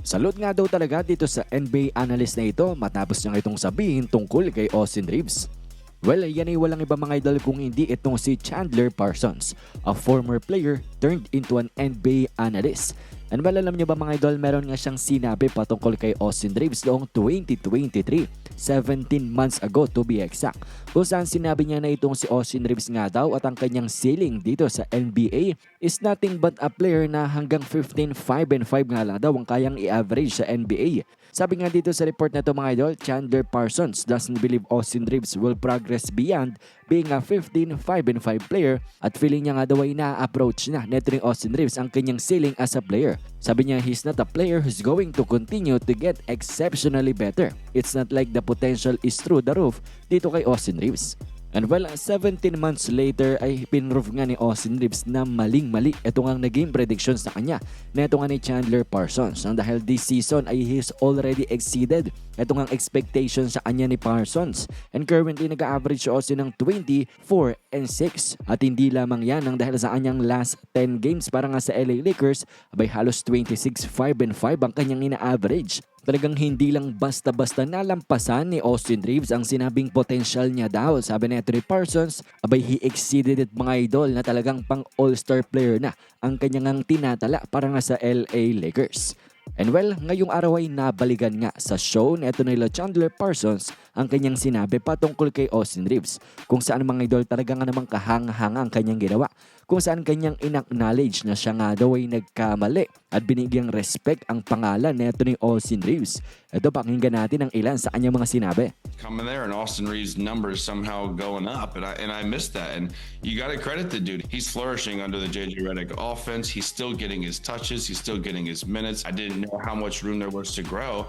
Salud nga daw talaga dito sa NBA analyst na ito matapos niya itong sabihin tungkol kay Austin Reeves. Well, yan ay walang iba mga idol kung hindi itong si Chandler Parsons, a former player turned into an NBA analyst. And well, alam niyo ba mga idol, meron nga siyang sinabi patungkol kay Austin Reeves noong 2023, 17 months ago to be exact. Kung saan sinabi niya na itong si Austin Reeves nga daw at ang kanyang ceiling dito sa NBA is nothing but a player na hanggang 15, 5 and 5 nga lang daw ang kayang i-average sa NBA. Sabi nga dito sa report na to mga idol, Chandler Parsons doesn't believe Austin Reeves will progress beyond being a 15, 5 and 5 player at feeling niya nga daw ay na-approach na neto ni Austin Reeves ang kanyang ceiling as a player. Sabi niya he's not a player who's going to continue to get exceptionally better. It's not like the potential is through the roof dito kay Austin Reeves. And well, 17 months later ay pinroof nga ni Austin Reeves na maling-mali ito nga naging prediction sa kanya na ito nga ni Chandler Parsons. Nang dahil this season ay he's already exceeded ito nga expectation sa kanya ni Parsons. And currently nag-average si Austin ng 24 and 6. At hindi lamang yan nang dahil sa kanyang last 10 games para nga sa LA Lakers abay halos 26, 5 and 5 ang kanyang ina-average. Talagang hindi lang basta-basta nalampasan ni Austin Reeves ang sinabing potential niya daw. Sabi ni Anthony Parsons, abay he exceeded it mga idol na talagang pang all-star player na ang kanyang tinatala para nga sa LA Lakers. And well, ngayong araw ay nabalikan nga sa show ni ito nila Chandler Parsons ang kanyang sinabi patungkol kay Austin Reeves kung saan mga idol talaga nga namang kahanga-hanga ang kanyang ginawa kung saan kanyang inacknowledge na siya nga daw ay nagkamali at binigyang respect ang pangalan na ito ni Austin Reeves. Ito pakinggan natin ang ilan sa kanyang mga sinabi. coming there and Austin Reeves numbers somehow going up and I and I missed that. And you got to credit the dude. He's flourishing under the JJ Redick offense. He's still getting his touches. He's still getting his minutes. I didn't know how much room there was to grow.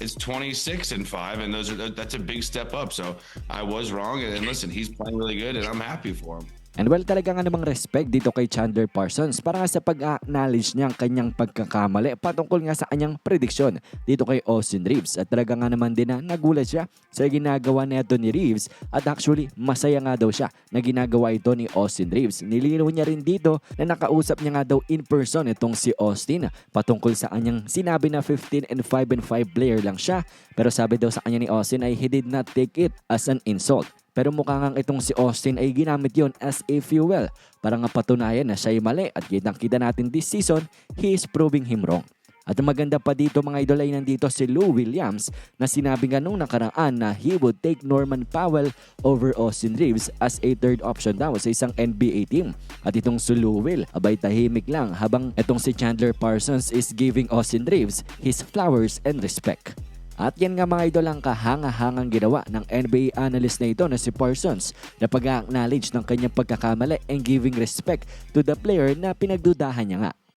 It's 26 and 5 and those are that's a big step up. So I was wrong and, and listen he's playing really good and I'm happy for him And well, talaga nga respect dito kay Chandler Parsons para nga sa pag-acknowledge niya ang kanyang pagkakamali patungkol nga sa kanyang prediksyon dito kay Austin Reeves. At talaga nga naman din na nagulat siya sa ginagawa nito ni Reeves at actually masaya nga daw siya na ginagawa ito ni Austin Reeves. Nilinaw niya rin dito na nakausap niya nga daw in person itong si Austin patungkol sa kanyang sinabi na 15 and 5 and 5 player lang siya. Pero sabi daw sa kanya ni Austin ay he did not take it as an insult. Pero mukha nga itong si Austin ay ginamit yon as a fuel para nga patunayan na siya mali at kitang kita natin this season, he is proving him wrong. At maganda pa dito mga idol ay nandito si Lou Williams na sinabi nga nung nakaraan na he would take Norman Powell over Austin Reeves as a third option daw sa isang NBA team. At itong si Lou Will, abay tahimik lang habang itong si Chandler Parsons is giving Austin Reeves his flowers and respect. At yan nga mga idol ang kahanga-hangang ginawa ng NBA analyst na ito na si Parsons na pag-acknowledge ng kanyang pagkakamali and giving respect to the player na pinagdudahan niya nga.